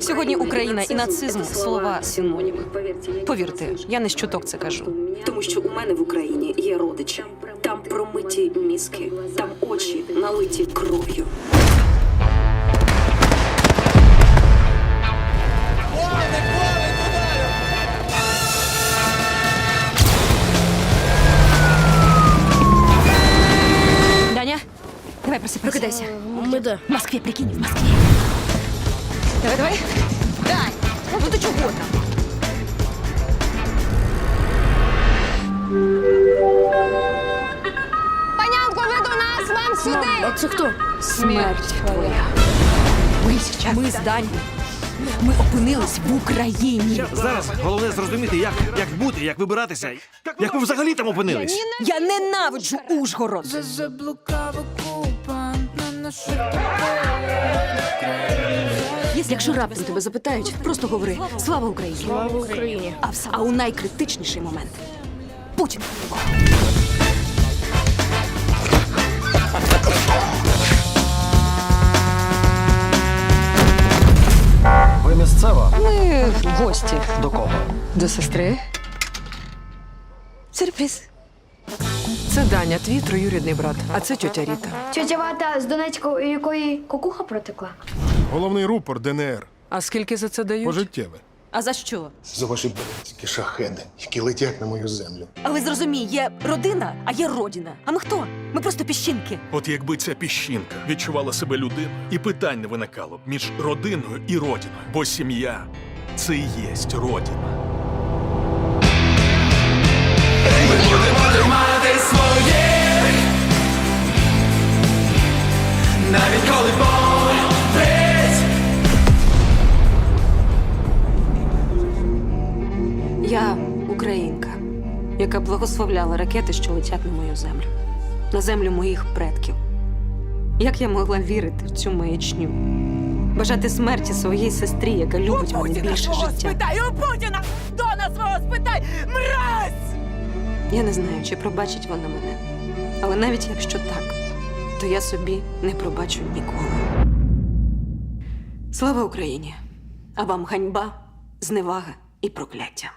Сьогодні Україна і нацизм слова синоніми. Повірте, я не з чуток це кажу. Тому що у мене в Україні є родичі. Там промиті мізки, там очі налиті кров'ю. Даня, давай просипайся. Прокидайся. Ми де? В Москві, прикинь, в Москві. Давай, давай. Дань, ну ти чого там? Панянко, ви до нас, вам сюди! А це хто? Смерть твоя. Ми, ми з Дані. Ми опинились в Україні. Зараз головне зрозуміти, як, як бути, як вибиратися, як ви взагалі там опинились. Я ненавиджу Ужгород. Заблукав наших Якщо раптом тебе запитають, просто говори Слава Україні! Слава Україні! А, в- а у найкритичніший момент Путін. Ви місцева? Ми гості До кого? до сестри. Сюрприз. Це Даня, твій троюрідний брат, а це тьотя Ріта. Тетя Вата з Донецьку, у якої кукуха протекла. Головний рупор ДНР. А скільки за це дають? Пожиттєве. А за що? За ваші блядські шахеди, які летять на мою землю. Але зрозумій, є родина, а є родина. А ми хто? Ми просто піщинки. От якби ця піщинка відчувала себе людиною, і питань не виникало б між родиною і родиною, бо сім'я це і єсть родина. Я українка, яка благословляла ракети, що летять на мою землю, на землю моїх предків. Як я могла вірити в цю маячню? Бажати смерті своїй сестрі, яка любить мене більше життя. у Путіна! Дона свого спитай! Я не знаю, чи пробачить вона мене. Але навіть якщо так, то я собі не пробачу ніколи. Слава Україні! А вам ганьба, зневага і прокляття.